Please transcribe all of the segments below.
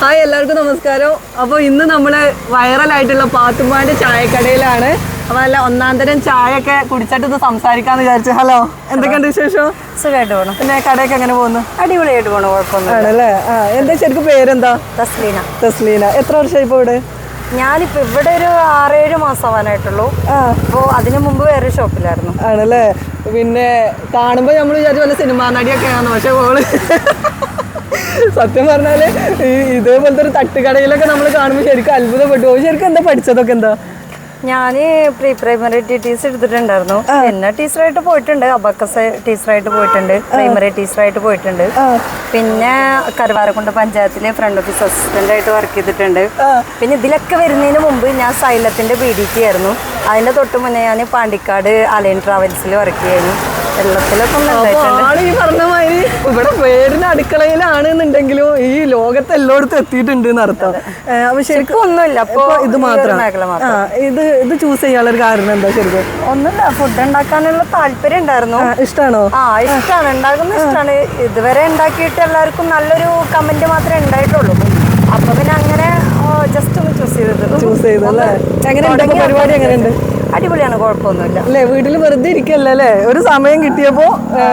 Hi എല്ലാവർക്കും നമസ്കാരം. അപ്പോൾ ഇന്ന് നമ്മൾ വൈറലായിട്ടുള്ള പാത്തുമ്മാന്റെ ചായക്കടയിലാണ്. അപ്പോൾ നല്ല ഒന്നാം തരം ചായ ഒക്കെ കുടിച്ചിട്ട് ഇത് സംസാരിക്കാന്ന് വിചാരിച്ചു. ഹലോ എന്തൊക്കെയുണ്ട് വിശേഷം? സുഖമായിട്ട് പോകണം പിന്നെ കടയൊക്കെ എങ്ങനെ പോകുന്നു? അടിപൊളിയായിട്ട് പോകണം കുഴപ്പമൊന്നും ആണല്ലേ? ആ എന്താ ശരിക്കും പേരെന്താ? തസ്ലീന. തസ്ലീന. എത്ര വർഷമായി ഇപ്പോൾ ഇവിടെ? ഞാനിപ്പോ ഇവിടെ ഒരു ആറേഴ് മാസം ആവാനായിട്ടുള്ളൂ. ആ. അപ്പോൾ അതിന് മുമ്പ് വേറെ ഷോപ്പിലായിരുന്നു. ആണല്ലേ? പിന്നെ കാണുമ്പോൾ നമ്മൾ വിചാരിച്ചു വല്ല സിനിമാ നടിയൊക്കെയാണ് പക്ഷെ ഓൾ സത്യം പറഞ്ഞാൽ ഈ ഇതേപോലത്തെ ഒരു തട്ടുകടയിലൊക്കെ നമ്മൾ കാണുമ്പോൾ ശരിക്കും അത്ഭുതപ്പെട്ടു. പോകും ശരിക്കും എന്താ പഠിച്ചതൊക്കെ എന്താ? ഞാൻ pre primary T T C എടുത്തിട്ടുണ്ടായിരുന്നു പിന്നെ ടീച്ചറായിട്ട് പോയിട്ടുണ്ട്. അബക്കസ് ടീച്ചറായിട്ട് പോയിട്ടുണ്ട്. പ്രൈമറി ടീച്ചറായിട്ട് പോയിട്ടുണ്ട്. പിന്നെ കരുവാരക്കുണ്ട് പഞ്ചായത്തിലെ ഫ്രണ്ട് ഓഫീസ് അസിസ്റ്റന്റ് ആയിട്ട് വർക്ക് ചെയ്തിട്ടുണ്ട്. പിന്നെ ഇതിലൊക്കെ വരുന്നതിന് മുമ്പ് ഞാൻ സൈലത്തിന്റെ ബി ഡി ടി ആയിരുന്നു. അതിന്റെ തൊട്ട് മുന്നേ ഞാൻ പാണ്ടിക്കാട് അലയൻ ട്രാവൽസിൽ വർക്ക് ചെയ്യുന്നു ഈ പറഞ്ഞ മാതിരി ഇവിടെ പേരിന് അടുക്കളയിലാണ് എന്നുണ്ടെങ്കിലും ഈ ലോകത്ത് എല്ലായിടത്തും എത്തിയിട്ടുണ്ട് എന്നർത്ഥം അപ്പൊ ശരിക്കും ഒന്നുമില്ല. അപ്പൊ ഇത് മാത്രം. ഇത് ഇത് ചൂസ് ചെയ്യാനുള്ള ഒരു കാരണം എന്താ ശരിക്കും? ഒന്നുമില്ല. ഫുഡ് ഉണ്ടാക്കാനുള്ള താല്പര്യം ഉണ്ടായിരുന്നു. ഇഷ്ടമാണോ ആ ഇഷ്ടമാണ് ഉണ്ടാക്കുന്ന ഇഷ്ടമാണ് ഇതുവരെ ഉണ്ടാക്കിയിട്ട് എല്ലാവർക്കും നല്ലൊരു കമന്റ് മാത്രമേ ഉണ്ടായിട്ടുള്ളൂ. അപ്പൊ പിന്നെ അങ്ങനെ ജസ്റ്റ് ഒന്ന് ചൂസ് ചെയ്തത്. ചൂസ് ചെയ്തല്ലേ എങ്ങനെയുണ്ട്? പരിപാടി എങ്ങനെയുണ്ട്? അടിപൊളിയാണ് കുഴപ്പമൊന്നുമില്ല. അല്ലേ വീട്ടിൽ വെറുതെ ഇരിക്കല്ലേ അല്ലേ? ഒരു സമയം കിട്ടിയപ്പോ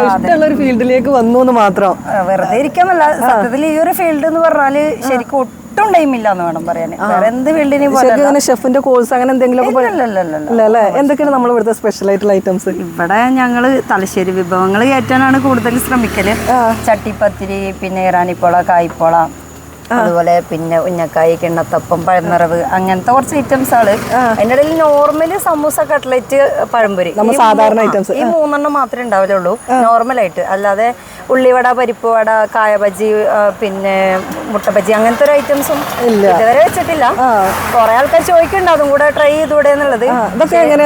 ഇഷ്ടമുള്ള ഒരു ഫീൽഡിലേക്ക് വന്നു എന്ന് മാത്രം. വെറുതെ ഇരിക്കാമല്ല സത്യത്തിൽ ഈ ഒരു ഫീൽഡ് എന്ന് പറഞ്ഞാൽ ശരിക്കും ഒട്ടും ടൈം ഇല്ല എന്ന് വേണം പറയാൻ എന്ത് ഫീൽഡിനെയും പോലെ ഷെഫിന്റെ കോഴ്സ് അങ്ങനെ എന്തെങ്കിലും അല്ലേ? എന്തൊക്കെയാണ് നമ്മൾ ഇവിടുത്തെ സ്പെഷ്യൽ ആയിട്ടുള്ള ഐറ്റംസ് ഇവിടെ ഞങ്ങൾ തലശ്ശേരി വിഭവങ്ങൾ കയറ്റാനാണ് കൂടുതൽ ശ്രമിക്കൽ. ചട്ടിപ്പത്തിരി പിന്നെ ഇറാനിപ്പോള കായ്പോള അതുപോലെ പിന്നെ ഉന്നക്കായി കിണ്ണത്തപ്പം പഴനിറവ് അങ്ങനത്തെ കുറച്ച് ഐറ്റംസ് ആണ്. അതിന്റെ ഇടയിൽ നോർമൽ സമൂസ കട്ട്ലറ്റ് പഴംപൊരി. സാധാരണ ഐറ്റംസ് ഈ മൂന്നെണ്ണം മാത്രമേ ഉണ്ടാവുള്ളൂ നോർമലായിട്ട് അല്ലാതെ ഉള്ളിവട പരിപ്പ് വട കായ ബജി പിന്നെ മുട്ട ബജി അങ്ങനത്തെ ഒരു ഐറ്റംസും ഇതുവരെ വെച്ചിട്ടില്ല. കുറെ ആൾക്കാർ ചോദിക്കുന്നുണ്ട് അതും കൂടെ ട്രൈ ചെയ്തൂടെ എന്നുള്ളത്. ഇതൊക്കെ എങ്ങനെ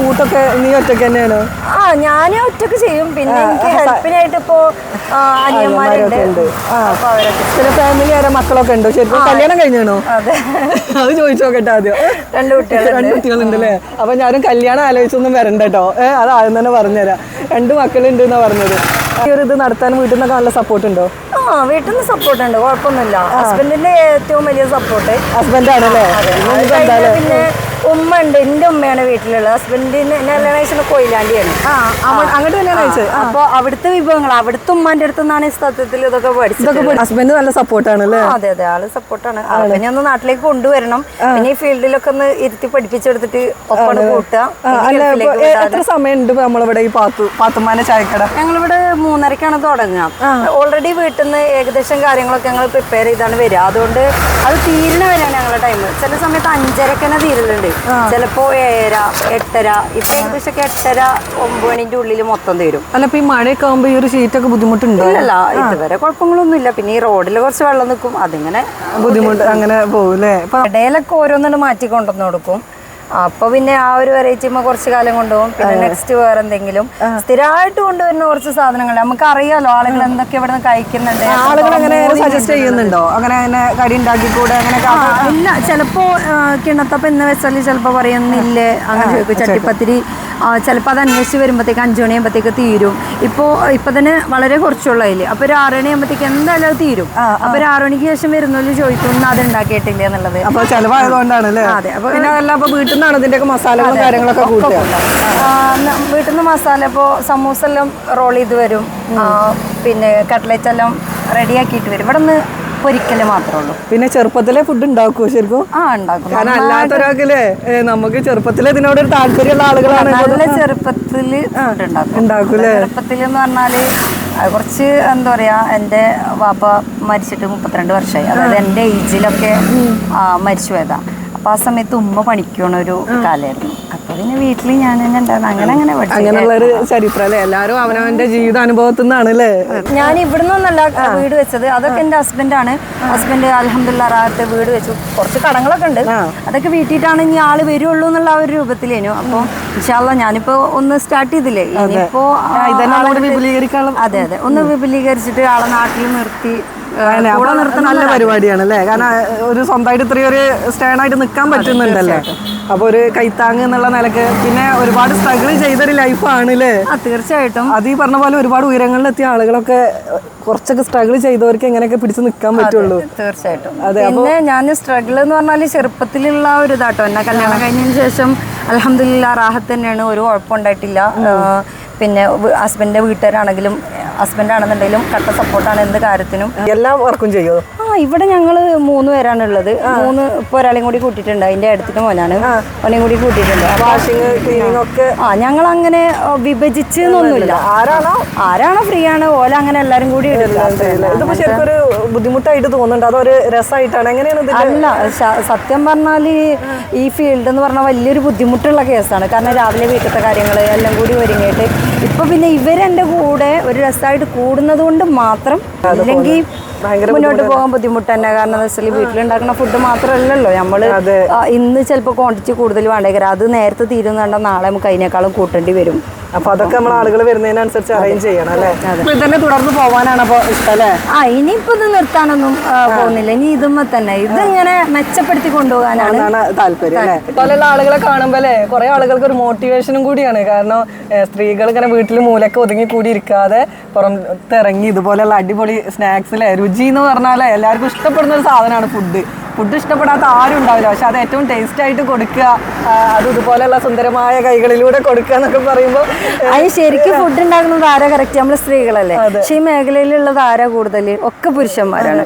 കൂട്ടൊക്കെ നീ ഒറ്റയ്ക്ക് തന്നെയാണ്? ആ ഞാൻ ഒറ്റയ്ക്ക് ചെയ്യും. പിന്നെ എനിക്ക് ഹെൽപ്പിനായിട്ട് ഇപ്പോ അനിയന്മാരുണ്ട്. അപ്പൊ ഫാമിലി വരെ മക്കളൊക്കെ ഉണ്ടോ. ശരിക്കും കല്യാണം കഴിഞ്ഞാണോ? അത്. ചോദിച്ചു നോക്കട്ടെ ആദ്യം. രണ്ട് കുട്ടികൾ രണ്ട് കുട്ടികളുണ്ട് അല്ലേ അപ്പൊ ഞാനും കല്യാണം ആലോചിച്ചൊന്നും വരണ്ട കേട്ടോ. ഏഹ് അത് ആദ്യം തന്നെ പറഞ്ഞുതരാം. രണ്ട് മക്കളുണ്ട് എന്നാ പറഞ്ഞത്. ഈ ഒരു ഇത് നടത്താൻ വീട്ടിൽ നിന്നൊക്കെ നല്ല സപ്പോർട്ട് ഉണ്ടോ ആ. വീട്ടിൽ നിന്ന് സപ്പോർട്ട്. ഉണ്ട് കുഴപ്പമൊന്നുമില്ല ഹസ്ബൻഡിന്റെ ഏറ്റവും വലിയ സപ്പോർട്ട് ഹസ്ബൻഡ് ആണല്ലേ പിന്നെ ഉമ്മ ഉണ്ട് എന്റെ ഉമ്മയാണ് വീട്ടിലുള്ളത്. ഹസ്ബൻഡിന് കല്യാണം കഴിച്ചത് കൊയിലാണ്ടിയാണ്. അങ്ങോട്ട് കല്യാണം കഴിച്ചത്? അപ്പൊ അവിടുത്തെ വിഭവങ്ങൾ അവിടുത്തെ ഉമ്മാന്റെ അടുത്ത് നിന്നാണ് ഈ സത്യത്തിൽ ഇതൊക്കെ പഠിച്ചത് ഹസ്ബൻഡ് നല്ല സപ്പോർട്ടാണ് അതെ അതെ. ആൾ സപ്പോർട്ടാണ് പിന്നെ ഒന്ന് നാട്ടിലേക്ക് കൊണ്ടുവരണം. പിന്നെ ഈ ഫീൽഡിലൊക്കെ ഒന്ന് ഇരുത്തി പഠിപ്പിച്ചെടുത്തിട്ട് ഒപ്പം കൂട്ടുക. എത്ര സമയം ഉണ്ട് നമ്മളിവിടെ ഈ പാത്തു പാത്തുമാന ചായക്കട? ഞങ്ങളിവിടെ മൂന്നരക്കാണ് തുടങ്ങുക. ഓൾറെഡി വീട്ടിൽ നിന്ന് ഏകദേശം കാര്യങ്ങളൊക്കെ ഞങ്ങൾ പ്രിപ്പയർ ചെയ്താണ് വരിക. അതുകൊണ്ട് അത് തീരണ വരെയാണ് ഞങ്ങളുടെ ടൈം ചില സമയത്ത് അഞ്ചരക്കന്നെ തീരുന്നുണ്ട് തീരലുണ്ട്. ചിലപ്പോ ഏഴര എട്ടര ഇപ്പൊ ഏകദേശം എട്ടര ഒമ്പത് മണിന്റെ ഉള്ളിൽ മൊത്തം തീരും. അല്ല ഇപ്പൊ ഈ മഴയൊക്കെ ആകുമ്പോ ഈ ഒരു ഷീറ്റ് ഒക്കെ ബുദ്ധിമുട്ടുണ്ടോ അല്ല ഇതുവരെ കുഴപ്പങ്ങളൊന്നും ഇല്ല പിന്നെ ഈ റോഡിൽ കുറച്ച് വെള്ളം നിൽക്കും അതിങ്ങനെ ബുദ്ധിമുട്ട് അങ്ങനെ പോകും ഇടയിലൊക്കെ ഓരോന്നും മാറ്റി കൊണ്ടുവന്ന് കൊടുക്കും. അപ്പൊ പിന്നെ ആ ഒരു വെറൈറ്റിമ കുറച്ച് കാലം കൊണ്ടുപോകും. പിന്നെ നെക്സ്റ്റ് വേറെ എന്തെങ്കിലും. സ്ഥിരമായിട്ട് കൊണ്ടുവരുന്ന കുറച്ച് സാധനങ്ങൾ. നമുക്ക് അറിയാലോ ആളുകൾ എന്തൊക്കെ ഇവിടെ നിന്ന് കഴിക്കുന്നുണ്ട് ആളുകൾ അങ്ങനെ സജസ്റ്റ് ചെയ്യുന്നുണ്ടോ? അങ്ങനെ അങ്ങനെ കടി ഉണ്ടാക്കി കൂടെ അങ്ങനെ ഇല്ല. ചിലപ്പോ കിണത്തപ്പം എന്ന് വെച്ചാൽ ചിലപ്പോ പറയുന്നില്ലേ അങ്ങനെ ചോദിക്കും. ചട്ടിപ്പത്തിരി ആ, ചിലപ്പോ അത് അന്വേഷിച്ച് വരുമ്പോഴത്തേക്ക് അഞ്ചു മണിയാകുമ്പോഴത്തേക്ക് തീരും. ഇപ്പോൾ ഇപ്പോൾ തന്നെ വളരെ കുറച്ചുള്ള അപ്പോൾ അപ്പൊ ഒരു ആറ് മണിയാകുമ്പോഴത്തേക്ക് എന്തായാലും അത് തീരും. അപ്പോൾ ഒരു ആറു മണിക്ക് ശേഷം വരുന്നവര് ചോദിക്കും "ഇന്ന് അത് ഉണ്ടാക്കിയിട്ടില്ല എന്നുള്ളത്. അപ്പോൾ ചിലവായതുകൊണ്ടാണ് അതെ, അപ്പോൾ പിന്നെ അപ്പോൾ അപ്പൊ വീട്ടിൽ നിന്നാണ് ഇതിന്റെയൊക്കെ മസാലകളും കാര്യങ്ങളൊക്കെ വീട്ടിൽ നിന്ന് മസാല ഇപ്പോൾ സമൂസ എല്ലാം റോൾ ചെയ്ത് വരും. പിന്നെ കട്ട്ലറ്റ് എല്ലാം റെഡിയാക്കിയിട്ട് വരും. ഇവിടെ നിന്ന് പൊരിക്കൽ മാത്രമേ ഉള്ളൂ. പിന്നെ ചെറുപ്പത്തിലെ ഫുഡ് ഉണ്ടാക്കുമോ ശരിക്കും? ആ ഉണ്ടാക്കും. കാരണം അല്ലാത്തൊരാൾക്കില്ലേ നമുക്ക് ചെറുപ്പത്തിലെ ഇതിനോട് ഒരു താല്പര്യമുള്ള ആളുകളാണ് നല്ല ചെറുപ്പത്തിൽ ഫുഡ് ഉണ്ടാക്കും. ചെറുപ്പത്തിൽ എന്ന് പറഞ്ഞാൽ കുറച്ച് എന്താ പറയാ എന്റെ വാപ്പ മരിച്ചിട്ട് മുപ്പത്തിരണ്ട് വർഷമായി. അതായത് എന്റെ ഏജിലൊക്കെ മരിച്ചു പോയതാ. അപ്പൊ ആ സമയത്ത് ഉമ്മ പണിക്കണ ഒരു കാലമായിരുന്നു. അപ്പൊ പിന്നെ വീട്ടിൽ ഞാൻ തന്നെ ഉണ്ടായിരുന്നു. അങ്ങനെ അങ്ങനെ അങ്ങനെയുള്ള ഒരു ചരിത്രം അല്ലേ? എല്ലാരും അവനവന്റെ ജീവിതാനുഭവത്തിൽ നിന്നാണ് അല്ലേ ഞാൻ ഇവിടുന്ന് ഒന്നല്ല വീട് വെച്ചത്. അതൊക്കെ എന്റെ ഹസ്ബൻഡാണ് ഹസ്ബൻഡ് അലഹമില്ല റാഹത്ത് വീട് വെച്ചു. കുറച്ച് കടങ്ങളൊക്കെ ഉണ്ട്. അതൊക്കെ വീട്ടിട്ടാണ് ഇനി ആൾ വരുള്ളൂ എന്നുള്ള ആ ഒരു രൂപത്തിലേനു. അപ്പൊ ഇൻഷാല്ല ഞാനിപ്പോ ഒന്ന് സ്റ്റാർട്ട് ചെയ്തില്ലേ? ഇനിയിപ്പോ അതെ അതെ. ഒന്ന് വിപുലീകരിച്ചിട്ട് ആളെ നാട്ടിൽ നിർത്തി നല്ല പരിപാടിയാണ് അല്ലേ കാരണം ഒരു സ്വന്തമായിട്ട് ഇത്രയും ഒരു സ്റ്റേണായിട്ട് നിൽക്കാൻ പറ്റുന്നുണ്ടല്ലേ? അപ്പൊ ഒരു കൈത്താങ് എന്നുള്ള നിലയ്ക്ക് പിന്നെ ഒരുപാട് സ്ട്രഗിൾ ചെയ്തൊരു ലൈഫാണ് അല്ലേ തീർച്ചയായിട്ടും. അത് ഈ പറഞ്ഞ പോലെ ഒരുപാട് ഉയരങ്ങളിലെത്തിയ ആളുകളൊക്കെ കുറച്ചൊക്കെ സ്ട്രഗിൾ ചെയ്തവർക്ക് എങ്ങനെയൊക്കെ പിടിച്ചു നിൽക്കാൻ പറ്റുള്ളൂ. തീർച്ചയായിട്ടും. പിന്നെ ഞാൻ സ്ട്രഗിൾ എന്ന് പറഞ്ഞാൽ ചെറുപ്പത്തിലുള്ള ഒരു ഇതാട്ടോ. എന്നെ കല്യാണം കഴിഞ്ഞതിന് ശേഷം അലഹമില്ല റാഹത്ത് തന്നെയാണ്. ഒരു കുഴപ്പമുണ്ടായിട്ടില്ല. പിന്നെ ഹസ്ബൻഡിന്റെ വീട്ടുകാരാണെങ്കിലും ഹസ്ബൻഡ് ആണെന്നുണ്ടെങ്കിലും കട്ട സപ്പോർട്ടാണ് എന്ത് കാര്യത്തിനും. എല്ലാ വർക്കും ചെയ്യുമോ ആ ഇവിടെ ഞങ്ങൾ മൂന്ന് പേരാണ് ഉള്ളത്. മൂന്ന് ഇപ്പൊ ഒരാളെയും കൂടി കൂട്ടിയിട്ടുണ്ട്. അതിന്റെ അടുത്തിട്ട് മോനാണ്. അവനെയും കൂടി കൂട്ടിയിട്ടുണ്ട്. വാഷിംഗ് ക്ലീനിങ് ഒക്കെ ആ ഞങ്ങൾ അങ്ങനെ വിഭജിച്ച് എന്നൊന്നുമില്ല ആരാണോ? ആരാണോ ഫ്രീ ആണ് ഓല അങ്ങനെ എല്ലാരും കൂടി ശരിക്കും ഒരു ബുദ്ധിമുട്ടായിട്ട് തോന്നുന്നുണ്ട്. അതൊരു രസമായിട്ടാണ് എങ്ങനെയാണ് അല്ല സത്യം പറഞ്ഞാൽ ഈ ഫീൽഡ് എന്ന് പറഞ്ഞാൽ വലിയൊരു ബുദ്ധിമുട്ടുള്ള കേസാണ്. കാരണം രാവിലെ വീട്ടിലത്തെ കാര്യങ്ങൾ എല്ലാം കൂടി ഒരുങ്ങിയിട്ട്. ഇപ്പൊ പിന്നെ ഇവരെന്റെ കൂടെ ഒരു രസമായിട്ട് കൂടുന്നത് കൊണ്ട് മാത്രം ഇല്ലെങ്കിൽ മുന്നോട്ട് പോകാൻ ബുദ്ധിമുട്ട് തന്നെ. കാരണം എന്താ വെച്ചാൽ വീട്ടിലുണ്ടാക്കുന്ന ഫുഡ് മാത്രമല്ലല്ലോ. നമ്മൾ ഇന്ന് ചിലപ്പോൾ ക്വാണ്ടിറ്റി കൂടുതൽ വേണ്ടേക്കരം അത് നേരത്തെ തീരുന്നുണ്ടെങ്കിൽ നാളെ നമുക്ക് അതിനേക്കാളും കൂട്ടേണ്ടി വരും. അപ്പൊ അതൊക്കെ നമ്മൾ ആളുകൾ വരുന്നതിനനുസരിച്ച് അറേഞ്ച് ചെയ്യണം അല്ലേ? ഇത് തന്നെ തുടർന്ന് പോവാനാണ് അപ്പൊ ആ ഇനിയിപ്പോ ഇത് നിർത്താനൊന്നും പോകുന്നില്ല. ഇനി ഇതുമ്മ തന്നെ. ഇതിങ്ങനെ മെച്ചപ്പെടുത്തി കൊണ്ടുപോകാനാണ് താല്പര്യം പല ആളുകളെ കാണുമ്പോ അല്ലേ കുറെ ആളുകൾക്ക് ഒരു മോട്ടിവേഷനും കൂടിയാണ്. കാരണം സ്ത്രീകൾ ഇങ്ങനെ വീട്ടിൽ മൂലൊക്കെ ഒതുങ്ങി കൂടി ഇരിക്കാതെ പുറത്തിറങ്ങി ഇതുപോലെയുള്ള അടിപൊളി സ്നാക്സ് അല്ലേ രുചി എന്ന് പറഞ്ഞാലേ എല്ലാവർക്കും ഇഷ്ടപ്പെടുന്ന ഒരു സാധനമാണ് ഫുഡ് ഫുഡ് ഇഷ്ടപ്പെടാത്ത ആരും ഉണ്ടാവില്ല. പക്ഷെ അത് ഏറ്റവും ടേസ്റ്റ് ആയിട്ട് കൊടുക്കുക അത് ഇതുപോലെയുള്ള സുന്ദരമായ കൈകളിലൂടെ കൊടുക്കുക എന്നൊക്കെ പറയുമ്പോൾ അത് ശരിക്കും ഫുഡ് ഉണ്ടാക്കുന്നത് ആരാ കറക്റ്റ് നമ്മൾ സ്ത്രീകളല്ലേ. പക്ഷേ ഈ മേഖലയിലുള്ളത് ആരാ കൂടുതൽ ഒക്കെ പുരുഷന്മാരാണ്.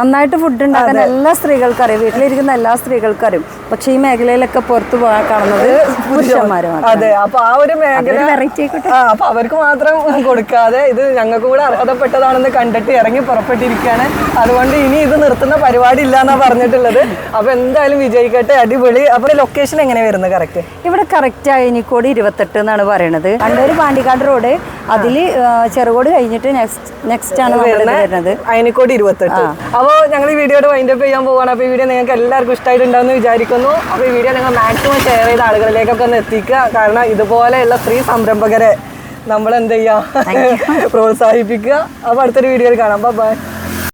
നന്നായിട്ട് ഫുഡ് ഉണ്ടാക്കാൻ എല്ലാ സ്ത്രീകൾക്കും അറിയാം. വീട്ടിലിരിക്കുന്ന എല്ലാ സ്ത്രീകൾക്കും അറിയും. പക്ഷെ ഈ മേഖലയിലൊക്കെ പുറത്ത് പോകാൻ കാണുന്നത് പുരുഷന്മാരുമാണ് അതെ അപ്പൊ ആ ഒരു മേഖല വെറൈറ്റി അപ്പൊ അവർക്ക് മാത്രം കൊടുക്കാതെ ഇത് ഞങ്ങൾക്ക് കൂടെ അർഹതപ്പെട്ടതാണെന്ന് കണ്ടിട്ട് ഇറങ്ങി പുറപ്പെട്ടിരിക്കുകയാണ്. അതുകൊണ്ട് ഇനി ഇത് നിർത്തുന്ന പരിപാടി ഇല്ല എന്നാ പറഞ്ഞിട്ടുള്ളത്. അപ്പൊ എന്തായാലും വിജയിക്കട്ടെ അടിപൊളി. അപ്പൊ ലൊക്കേഷൻ എങ്ങനെ വരുന്നത് കറക്റ്റ് ഇവിടെ കറക്റ്റ് അയനിക്കോട് ഇരുപത്തെട്ട് എന്നാണ് പറയണത്. ഒരു പാണ്ടിക്കാട് റോഡ് അതിൽ ചെറുകോട് കഴിഞ്ഞിട്ട് നെക്സ്റ്റ് ആണ് വരുന്നത്. അയനിക്കോട് ഇരുപത്തെട്ട്. അപ്പോൾ ഞങ്ങൾ ഈ വീഡിയോയുടെ വൈൻഡപ്പ് ചെയ്യാൻ പോവാണ്. അപ്പോൾ ഈ വീഡിയോ നിങ്ങൾക്ക് എല്ലാവർക്കും ഇഷ്ടമായിട്ടുണ്ടാവുമെന്ന് വിചാരിക്കുന്നു. അപ്പോൾ ഈ വീഡിയോ നിങ്ങൾ മാക്സിമം ഷെയർ ചെയ്ത ആളുകളിലേക്കൊക്കെ ഒന്ന് എത്തിക്കുക. കാരണം ഇതുപോലെയുള്ള സ്ത്രീ സംരംഭകരെ നമ്മൾ എന്ത് ചെയ്യുക പ്രോത്സാഹിപ്പിക്കുക. അപ്പോൾ അടുത്തൊരു വീഡിയോയിൽ കാണാം. ബൈ